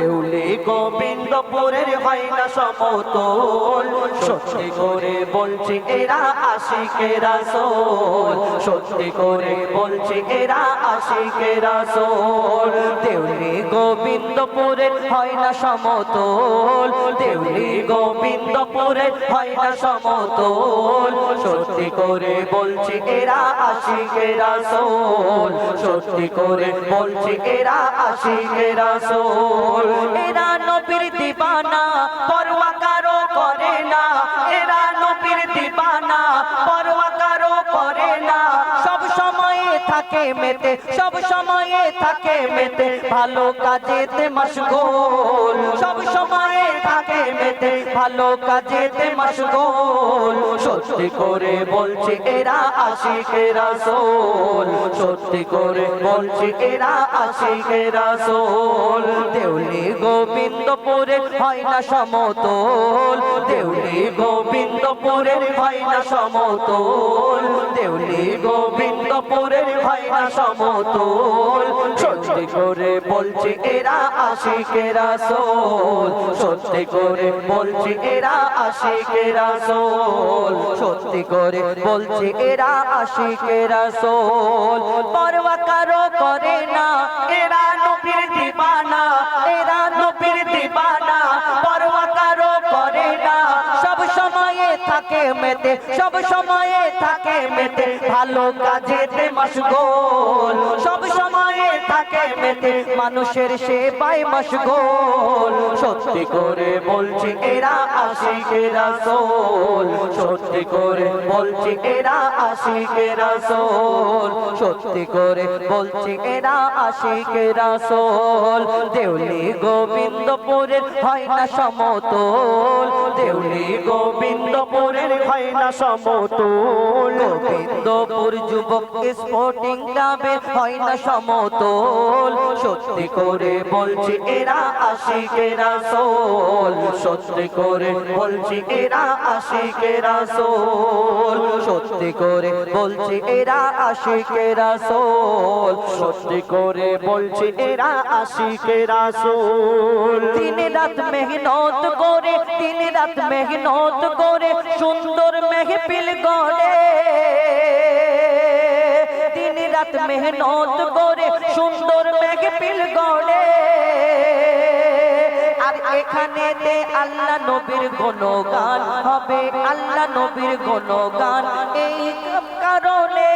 দেউলি গোবিন্দপুরের হয় না সমতল। সত্যি করে বলছি, এরা আশিকে সত্যি করে বলছি, এরা দেউলি গোবিন্দপুরের হয় না সমতল। দেউলি গোবিন্দপুরের হয় না সমতল। সত্যি করে বলছি, এরা আশিকে রাসোল সত্যি করে বলছি, এরা আশিকে রাসোল এরা নবীর দিবানা পরোয়া কারও করে না। মেতে, সব সময়ে থাকে মেতে, ভালো কাজেতে মশগুল। সব সময়ে থাকে মেতে, ভালো কাজেতে মশগুল। সত্যি করে বলছি, এরা আশিকে রাসূল। সত্যি করে বলছি, এরা আশিকে রাসূল। দেউলি গোবিন্দপুরের হয় না সমতল। দেউলি গোবিন্দপুরের হয় না সমতল। দেউলি গোবিন্দপুরের হয় না সমতল। সত্যি করে বলছে এরা আশিকে সোল সত্যি করে বলছে এরা আশিকে সোল সত্যি করে বলছে এরা আশিকে সোল পরোয়া কারও করে না, এরা মেতে, সব সময়ে থাকে মেতে, ভালো কাজেতে মশগুল সব সময়ে থাকে মেতে, মানুষের সেবায় মশগুল সত্যি করে বলছি, এরা আশিকে রাসূল। সত্যি করে বলছি, এরা আশিকে রাসূল। সত্যি করে বলছি, এরা আশিকে রাসূল। দেউলি গোবিন্দপুরের হয় না সমতল। দেউলি গোবিন্দপুরের হয় না সমতল। গোবিন্দপুর যুবক স্পোর্টিং ক্লাবের হয় না সমতল। সত্যি করে বলছি, এরা আশিকে রাসূল সত্যি করে বলছি, এরা আশিকে রাসূল সত্যি করে বলছি, এরা আশিকে রাসূল সত্যি করে বলছি, এরা আশিকে রাসূল দিন রাত মেহনত করে, দিন রাত মেহনত করে, সুন্দর মেহফিল গড়ে। দিন রাত মেহনত করে সুন্দর মেহফিল গড়ে। আর এখানে আল্লাহ নবীর গুণগান হবে, আল্লাহ নবীর গুণগান। এই কারণে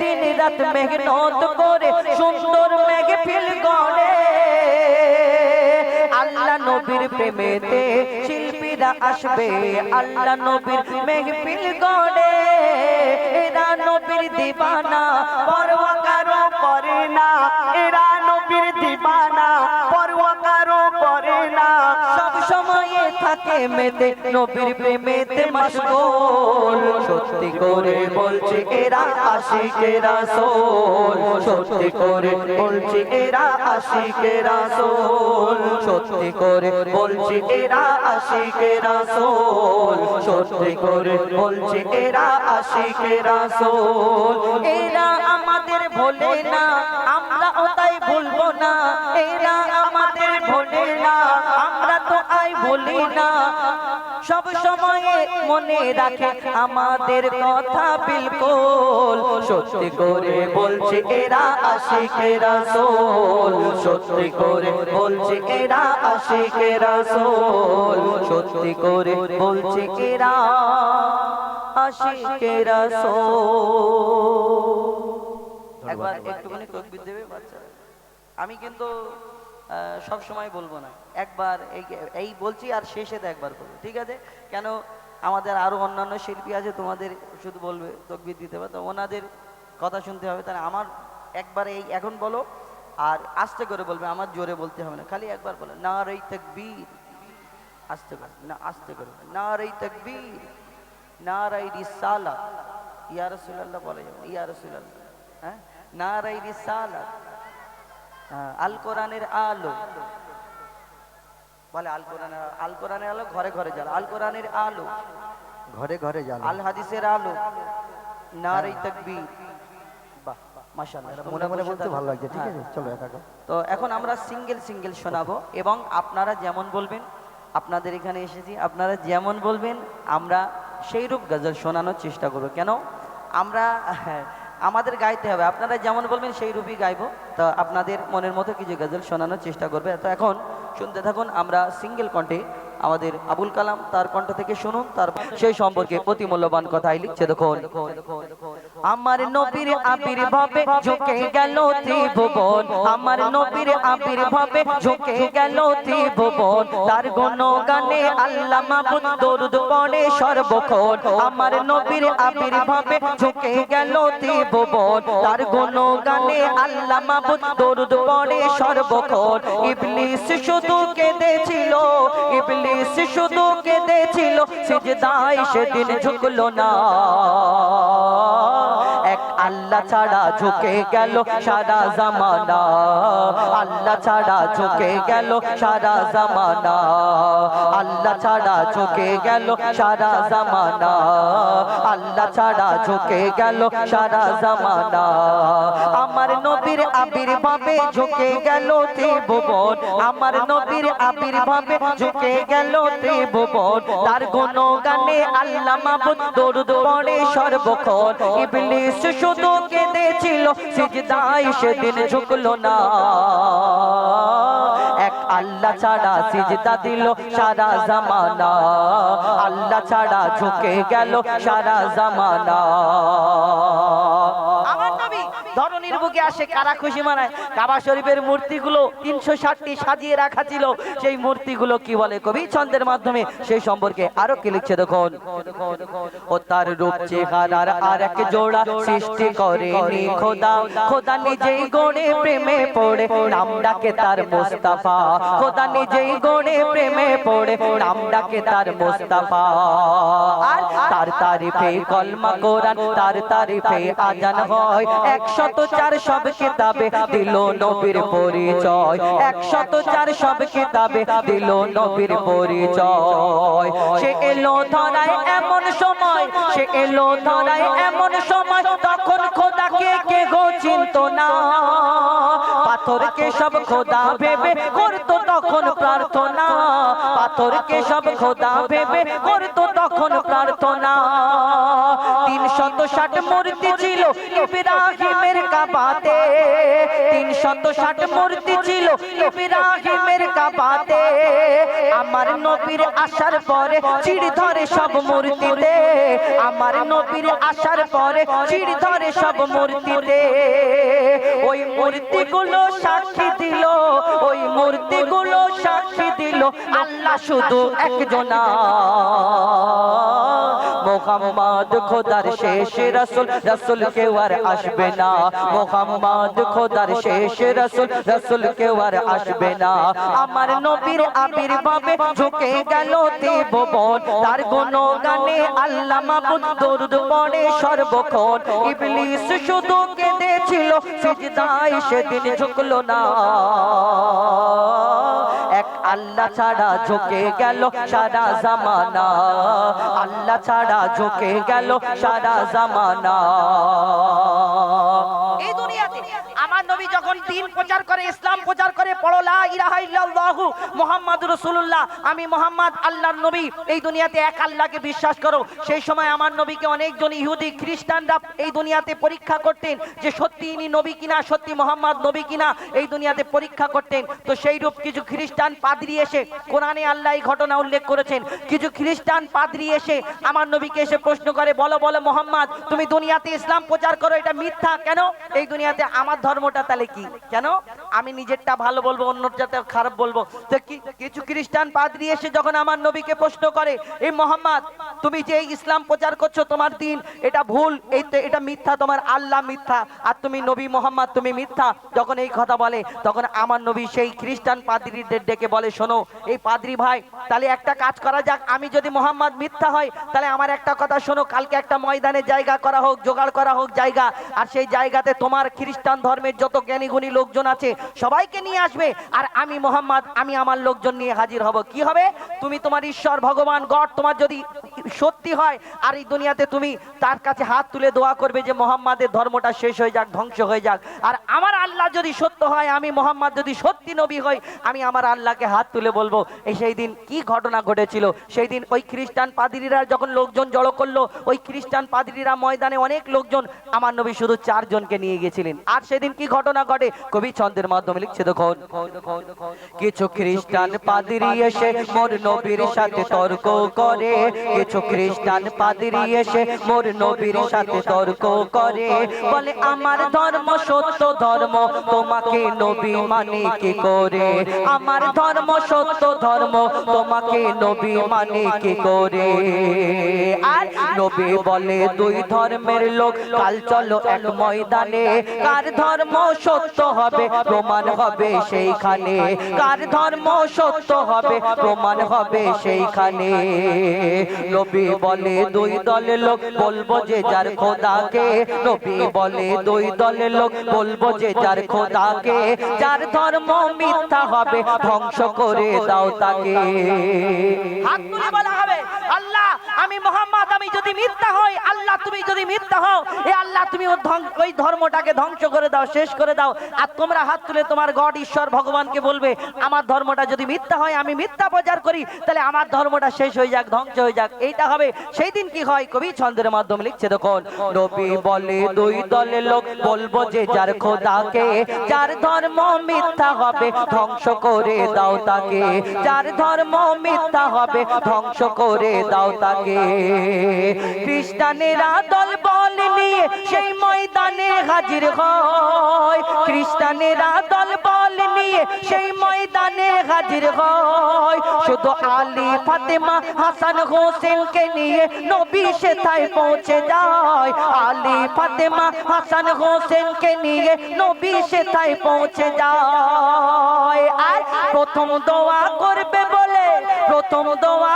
দিন রাত মেহনত করে সুন্দর মেঘফিল গড়ে। আল্লাহ নবীর প্রেমেতে শিল্পীরা আসবে আল্লাহ নবীর মেহফিল গড়ে এরা নবীর দিবানা থাকে মেতে নবীর প্রেমেতে মশগুল। সত্যি করে বলছি, এরা আশিকে রাসূল। সত্যি করে বলছি, এরা আশিকে রাসূল। সত্যি করে বলছি, এরা আশিকে রাসূল। সত্যি করে বলছি, এরা আশিকে রাসূল। এরা আমাদের ভোলে না আমরা ওটাই ভুলবো না। এরা আমাদের ভোলে না আই ভুলি না। সব সময়ে মনে রাখে আমাদের কথা বিলকুল। সত্যি করে বলছি এরা আশিকে রাসূল। সত্যি করে বলছি এরা আশিকে রাসূল। সত্যি করে বলছি এরা আশিকে রাসূল। একবার একটুখানি তকবির দেবে বাচ্চা আমি কিন্তু সব সময় বলব না। একবার এই এই বলছি আর শেষেতে একবার করব, ঠিক আছে? কেন আমাদের আরও অন্যান্য শিল্পী আছে, তোমাদের শুধু বলবে, তকবির দিতে হবে। তো ওনাদের কথা শুনতে হবে, তাহলে আমার একবার এই, এখন বলো, আর আস্তে করে বলবে, আমার জোরে বলতে হবে না। খালি একবার বলো না রই তকবীর। আস্তে করে, না, আস্তে করে না রই তকবীর না রাই রিসালা ইয়া রাসূলুল্লাহ বলে যাবে, ইয়া রাসূলুল্লাহ হ্যাঁ? না রাই রিসালা আল কোরআনের আলো। বলে আল কোরআনের আল কোরআনের আলো ঘরে ঘরে জ্বালা আল কোরআনের আলো। ঘরে ঘরে জ্বালা। আল হাদিসের আলো নারী তকবীর। বাহ মনে মনে বলতে ভালো লাগছে ঠিক হ্যাঁ। আছে? চলো একা একা। তো এখন আমরা সিঙ্গেল সিঙ্গেল শোনাবো এবং আপনারা যেমন বলবেন আপনাদের এখানে এসেছি আপনারা যেমন বলবেন আমরা সেই রূপ গজল শোনানোর চেষ্টা করব। কেন? আমরা হ্যাঁ, আমাদের গাইতে হবে। আপনারা যেমন বলবেন, সেই রূপই গাইব। তো আপনাদের মনের মতো কিছু গজল শোনানোর চেষ্টা করবে। তো এখন শুনতে থাকুন, আমরা সিঙ্গেল কণ্ঠে আমাদের আবুল কালাম তার কণ্ঠ থেকে শুনুন তার সেই সম্পর্কে অতি মূল্যবান কথাই লিখছে দেখুন। আমার নবীর আবির্ভাবে ঝুঁকে গেল ত্রিভুবন আমার নবীর আবির্ভাবে ঝুঁকে গেল ত্রিভুবন তার গুণগানে আল্লাহ মাহমুদ দরুদ পড়ে সর্বক্ষণ। আমার নবীর আবির্ভাবে ঝুঁকে গেল ত্রিভুবন তার গুণগানে আল্লাহ মাহমুদ দরুদ পড়ে সর্বক্ষণ। ইবলিস শুধু কেঁদেছিল ইবলিস শুধু কেঁদেছিল সিজদায় সেদিন ঝুঁকলো না। আল্লাহ ছাড়া ঝুঁকে গেল সারা জামানা। আল্লাহ ছাড়া ঝুঁকে গেল সারা জামানা। আল্লাহ ছাড়া ঝুঁকে গেল সারা জামানা। আল্লাহ ছাড়া ঝুঁকে গেল সারা জামানা। আমার নবীর আবির্ভাবে ঝুঁকে গেল ত্রিভুবন। আমার নবীর আবির্ভাবে ঝুঁকে গেল ত্রিভুবন। তার গুণগানে আল্লাহ মাহমুদ দরুদ পড়ে সর্বক্ষণ। ইবলিস শুধু কেঁদেছিল সিজদাই সেদিন ঝুঁকলো না। এক আল্লাহ ছাড়া সিজদা দিল সারা জামানা। আল্লাহ ছাড়া ঝুঁকে গেল সারা জামানা। ধরনীর বুকে আসে, কারা খুশি মানায়? কাবা শরীফের মূর্তিগুলো তিনশো ষাটটি সাজিয়ে রাখা ছিল। সেই মূর্তিগুলো কি বলে? কবি ছন্দের মাধ্যমে সেই সম্পর্কে আরও কি লিখছে দেখুন। ও তার রূপ চেহারার আর এক জোড়া সৃষ্টি করেনি খোদা। খোদা নিজেই গড়ে প্রেমে পড়ে, নাম ডাকে তার মোস্তাফা। খোদা নিজেই গড়ে প্রেমে পড়ে, নাম ডাকে তার মোস্তাফা। আর তার তারিফে কলমা কোরআন, তার তারিফে আজান হয়। একশত চার সব কিতাবে দিল নবীর পরিচয়। একশত চার সব কিতাবে দিল নবীর পরিচয়। সে এলো ধরায় এমন সময়, সে এলো ধরায় এমন সময়, তখন খোদাকে কে চিন্ত না। পাথরকে সব খোদা ভেবে করতো তখন প্রার্থনা। পাথরকে সব খোদা ভেবে করতো তখন প্রার্থনা। তিন শত ষাট মূর্তি ছিল ইব্রাহিমের কাবাতে। তিন শত ষাট মূর্তি ছিল ইব্রাহিমের কাবাতে। আমার নবীর আসার পরে চিড় ধরে সব মূর্তিতে। আমার নবীর আসার পরে চিড় ধরে সব মূর্তিতে। ওই মূর্তিগুলো সাক্ষী দিল ওই মূর্তিগুলো সাক্ষী দিল। আল্লাহ শুধু একজনা। মোহাম্মদ খোদার শেষ রসুল রসুল কেউ আর আসবে না। মোহাম্মদ খোদার শেষ রসুল রসুল কেউ আর আসবে না। আমার নবীর আবির্ভাবে ঝুঁকে গেল দেববন তার গুণগানে আল্লাহ মাহমুদ দরুদ পড়ে সর্বক্ষণ। ইবলিস শুধু কেঁদেছিল, সিজদায় সেদিন ঝুঁকলো না। আল্লাহ ছাড়া ঝুঁকে গেল সারা জামানা। আল্লাহ ছাড়া ঝুঁকে গেল সারা জামানা। এই আমার নবী যখন দিন প্রচার করে, ইসলাম প্রচার করে, পড়ো, লা ইলাহা ইল্লাল্লাহু মুহাম্মাদুর রাসূলুল্লাহ, আমি মোহাম্মদ আল্লাহর নবী, এই দুনিয়াতে এক আল্লাহকে বিশ্বাস করো। সেই সময় আমার নবীকে অনেকজন ইহুদি খ্রিস্টানরা এই দুনিয়াতে পরীক্ষা করতেন যে সত্যি ইনি নবী কিনা, সত্যি মোহাম্মদ নবী কিনা, এই দুনিয়াতে পরীক্ষা করতেন। তো সেই রূপ কিছু খ্রিস্টান পাদ্রী এসে কোরআনে আল্লাহ এই ঘটনা উল্লেখ করেছেন। কিছু খ্রিস্টান পাদ্রী এসে আমার নবীকে এসে প্রশ্ন করে, বলো বলো, মোহাম্মদ, তুমি দুনিয়াতে ইসলাম প্রচার করো, এটা মিথ্যা কেন? এই দুনিয়াতে আমার ধর্মটা তাহলে কি? কেন? আমি নিজেরটা ভালো বলব অন্যটাতে খারাপ বলব। তো কিছু খ্রিস্টান পাদ্রী এসে যখন আমার নবীকে প্রশ্ন করে এই মোহাম্মদ, তুমি যে ইসলাম প্রচার করছ তোমার দিন, এটা ভুল, এই এটা মিথ্যা, তোমার আল্লাহ মিথ্যা। আর তুমি নবী মোহাম্মদ, তুমি মিথ্যা। যখন এই কথা বলে, তখন আমার নবী সেই খ্রিস্টান পাদ্রীদের ডেকে বলে, শোনো, এই পাদ্রী ভাই, তাহলে একটা কাজ করা যাক। আমি যদি মোহাম্মদ মিথ্যা হয় তাহলে আমার একটা কথা শোনো, কালকে একটা ময়দানে জায়গা করা হোক, জোগাড় করা হোক জায়গা। আর সেই জায়গাতে তোমার খ্রিস্টান ধর্মের যত জ্ঞানী গুণী লোকজন আছে, সবাইকে নিয়ে আসবে। আর আমি মোহাম্মদ, আমি আমার লোকজন নিয়ে হাজির হব। কি হবে? তুমি তোমার ঈশ্বর, ভগবান, গড, তোমার যদি সত্যি হয়, আর এই দুনিয়াতে তুমি তার কাছে হাত তুলে দোয়া করবে যে মোহাম্মদের ধর্মটা শেষ হয়ে যাক, ধ্বংস হয়ে যাক। আর আমার আল্লাহ যদি সত্য হয়, আমি মোহাম্মদ যদি সত্যি নবী হই, আমি আমার আল্লাহকে হাত তুলে বলব, এই সেই দিন কি ঘটনা ঘটেছিল? সেই দিন ওই খ্রিস্টান পাদ্রীরা যখন লোকজন জড়ো করল, ওই খ্রিস্টান পাদ্রীরা ময়দানে অনেক লোকজন আমার নবী শুধু চারজনকে নিয়ে গেছিলেন আর সেদিন কি ঘটনা ঘটে? কবি ছন্দের মাধ্যমে লিখছে, দেখুন, কিছু খ্রিস্টান পাদ্রী এসে মোর নবীর সাথে তর্ক করে কিছু খ্রিস্টান পাদ্রী এসে মোর নবীর সাথে তর্ক করে। বলে, আমার ধর্ম সত্য ধর্ম, তোমাকে নবী মানে কি করে? আমার ধর্ম সত্য ধর্ম, তোমাকে নবী মানে কি করে? আর নবী বলে, দুই ধর্মের লোক, কাল চলো এক ময়দানে। কার ধর্ম সত্য হবে, প্রমাণ হবে সেইখানে। কার ধর্ম সত্য হবে, প্রমাণ হবে সেইখানে। নবী বলে দুই দলের লোক বলব যে যার খোদাকে। নবী বলে দুই দলের লোক বলব যে যার খোদাকে। যার ধর্ম মিথ্যা হবে, ধ্বংস করে দাও তাকে। হাত তুলে বলা হবে, আল্লাহ, আমি মোহাম্মদ, আমি যদি মিথ্যা হই, আল্লাহ, তুমি যদি মিথ্যা হও, এ আল্লাহ, তুমি ওই ধর্মটাকে ধ্বংস করে দাও, শেষ করে দাও। আর তোমরা হাত তুলে তোমার গড, ঈশ্বর, ভগবানকে বলবে, আমার ধর্মটা যদি মিথ্যা হয়, আমি মিথ্যা প্রচার করি, তাহলে আমার ধর্মটা শেষ হয়ে যাক, ধ্বংস হয়ে যাক। এইটা হবে। সেই দিন কি হয়? কবি ছন্দের মাধ্যমে লিখছে, দেখুন, নবী বলে দুই দলের লোক বলব যে যার খোদাকে, যার ধর্ম মিথ্যা হবে, ধ্বংস করে দাও তাকে। যার ধর্ম মিথ্যা হবে, ধ্বংস করে দাও তাকে। খ্রিস্টানেরা দল বল নিয়ে সেই ময়দানে হাজির হয়। খ্রিস্টানেরা দল বল নিয়ে সেই ময়দানে হাজির হয়। শুধু আলী, ফাতেমা, হাসান, হোসেনকে নিয়ে নবী সেথায় পৌঁছে যায়। আলী, ফাতেমা, হাসান, হোসেনকে নিয়ে নবী সেথায় পৌঁছে যায়। আর প্রথম দোয়া করবে বলে, প্রথম দোয়া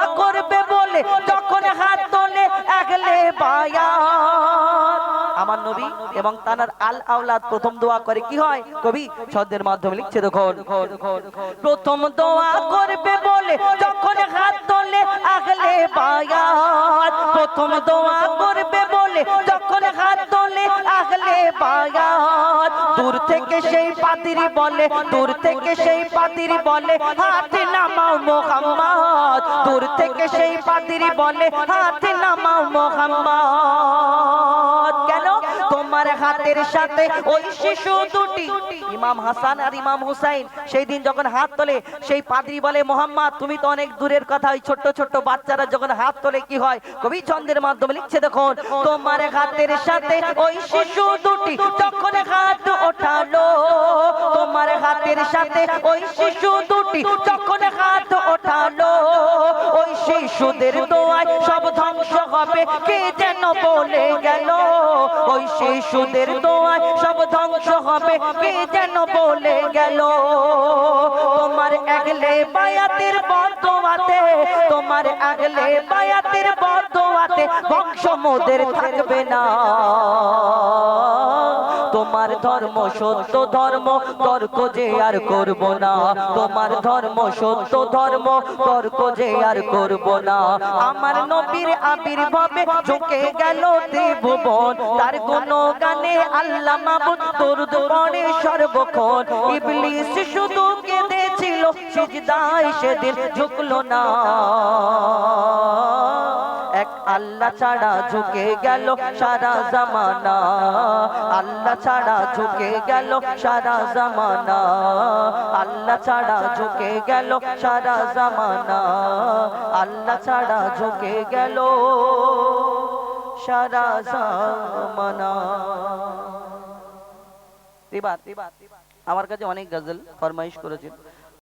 এবং তানার আল আওলাদ প্রথম দোয়া করে কি হয়? কবি ছন্দের মাধ্যমে লিখছে দেখুন। প্রথম দোয়া করবে বলে যখন হাত তোলে আগলে বায়াত। প্রথম দোয়া করবে বলে যখন হাত তোলে আগলে বায়াত। দূর থেকে সেই পাতিরি বলে, দূর থেকে সেই পাতিরি বলে, হাতে নামাও মোহাম্মদ। দূর থেকে সেই পাতিরি বলে, হাতে নামাও মোহাম্মদ। তোমার হাতের সাথে ওই শিশু দুটি, ইমাম হাসান আর ইমাম হুসাইন। সেই দিন যখন হাত তোলে, সেই পাদ্রি বলে, মোহাম্মদ, তুমি তো অনেক দূরের কথা, ওই ছোট্ট ছোট্ট বাচ্চারা যখন হাত তোলে, কি হয়? কবি ছন্দের মাধ্যমে লিখছে, দেখুন, তোমার হাতের সাথে ওই শিশু দুটি, যখন হাত ওঠালো তোমার হাতের সাথে ওই শিশু দুটি যখন হাত ওঠালো, ওই শিশুদের দোয়ায় সব ধ্বংস হবে, কে যেন বলে গেল? ওই শিশুদের দোয়ায় সব ধ্বংস হবে, কে যেন বলে গেল? তোমার আগলে বায়াতের বদোয়াতে, তোমার আগলে বায়াতের বদোয়াতে বংশ মোদের থাকবে না। তোমার ধর্ম সত্য ধর্ম, তর্ক যে আর করব না। তোমার ধর্ম সত্য ধর্ম, তর্ক যে আর করব না। আমার নবীর আবির্ভাবে ঝুঁকে গেল ত্রিভুবন তার কোন গানে আল্লাহ মাবুদ দরুদ পড়ে সর্বক্ষণ। ইবলিস শুধু কেঁদেছিল, সিজদায় সেদিন ঝুঁকলো না। আল্লাহ ছাড়া ঝুঁকে গেল সারা জামানা। আল্লাহ ছাড়া ঝুঁকে গেল সারা জামানা। আল্লাহ ছাড়া ঝুঁকে গেল সারা জামানা। আল্লাহ ছাড়া ঝুঁকে গেল সারা জামানা। এবার আমার কাছে অনেক গজল ফরমাইশ করেছেন।